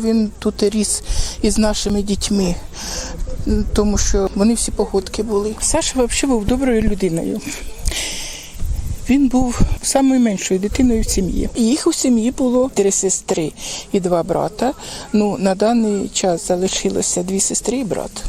він тут ріс із нашими дітьми, тому що вони всі погодки були. Саша взагалі був доброю людиною. Він був найменшою дитиною в сім'ї. Їх у сім'ї було три сестри і два брата. Ну на даний час залишилося дві сестри і брат.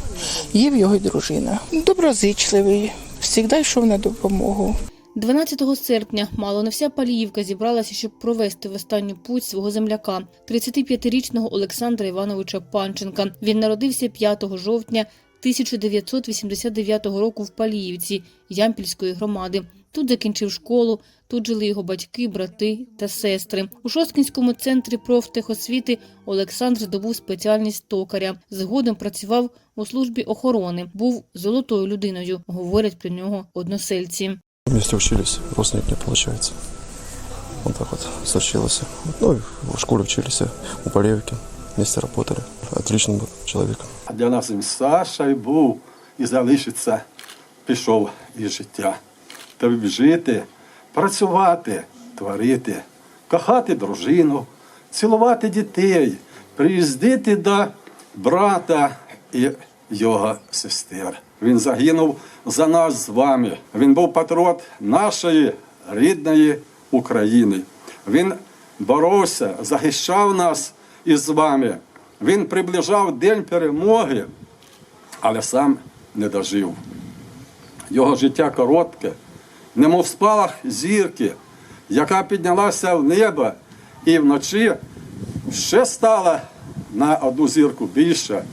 Є в його дружина. Доброзичливий, завжди йшов на допомогу. 12 серпня мало не вся Паліївка зібралася, щоб провести в останню путь свого земляка, 35-річного Олександра Івановича Панченка. Він народився 5 жовтня 1989 року в Паліївці Ямпільської громади. Тут закінчив школу, тут жили його батьки, брати та сестри. У Шосткінському центрі профтехосвіти Олександр здобув спеціальність токаря. Згодом працював у службі охорони. Був золотою людиною, говорять про нього односельці. Вместе учились, родственники, получается. Вот так вот случилось. Ну, в школе учились, у Полевки, вместе работали. Отличным был человеком. А для нас він Саша і був і залишиться, пішов із життя. Тобі жити, працювати, творити, кохати дружину, цілувати дітей, приїздити до брата і його сестер. Він загинув за нас з вами. Він був патріот нашої рідної України. Він боровся, захищав нас із вами. Він приближав день перемоги, але сам не дожив. Його життя коротке, немов спалах зірки, яка піднялася в небо і вночі ще стала на одну зірку більше.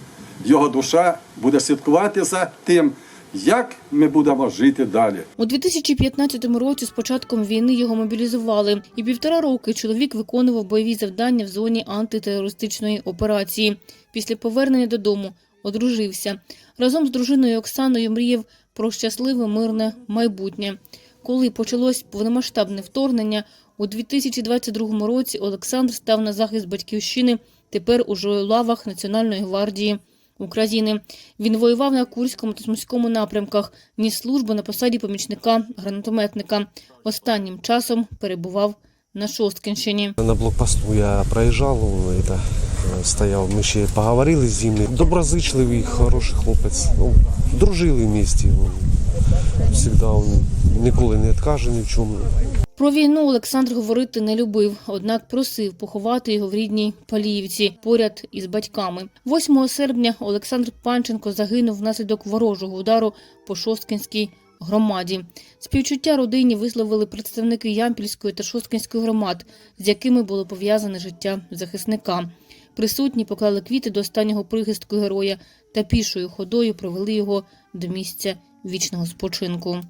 Його душа буде слідкувати за тим, як ми будемо жити далі. У 2015 році з початком війни його мобілізували, і півтора роки чоловік виконував бойові завдання в зоні антитерористичної операції. Після повернення додому одружився. Разом з дружиною Оксаною мріяв про щасливе мирне майбутнє. Коли почалось повномасштабне вторгнення, у 2022 році Олександр став на захист батьківщини, тепер уже у лавах Національної гвардії України. Він воював на Курському та Сумському напрямках, ніс службу на посаді помічника гранатометника. Останнім часом перебував на Шосткинщині. На блокпосту я проїжджав, это, е, стояв, ми ще поговорили з ним. Доброзичливий, хороший хлопець. Ну, дружили в місті. Ну, Всегда він ніколи не відкаже ні в чому. Про війну Олександр говорити не любив, однак просив поховати його в рідній Паліївці поряд із батьками. 8 серпня Олександр Панченко загинув внаслідок ворожого удару по Шосткинській громаді. Співчуття родині висловили представники Ямпільської та Шосткинської громад, з якими було пов'язане життя захисника. Присутні поклали квіти до останнього прихистку героя та пішою ходою провели його до місця вічного спочинку.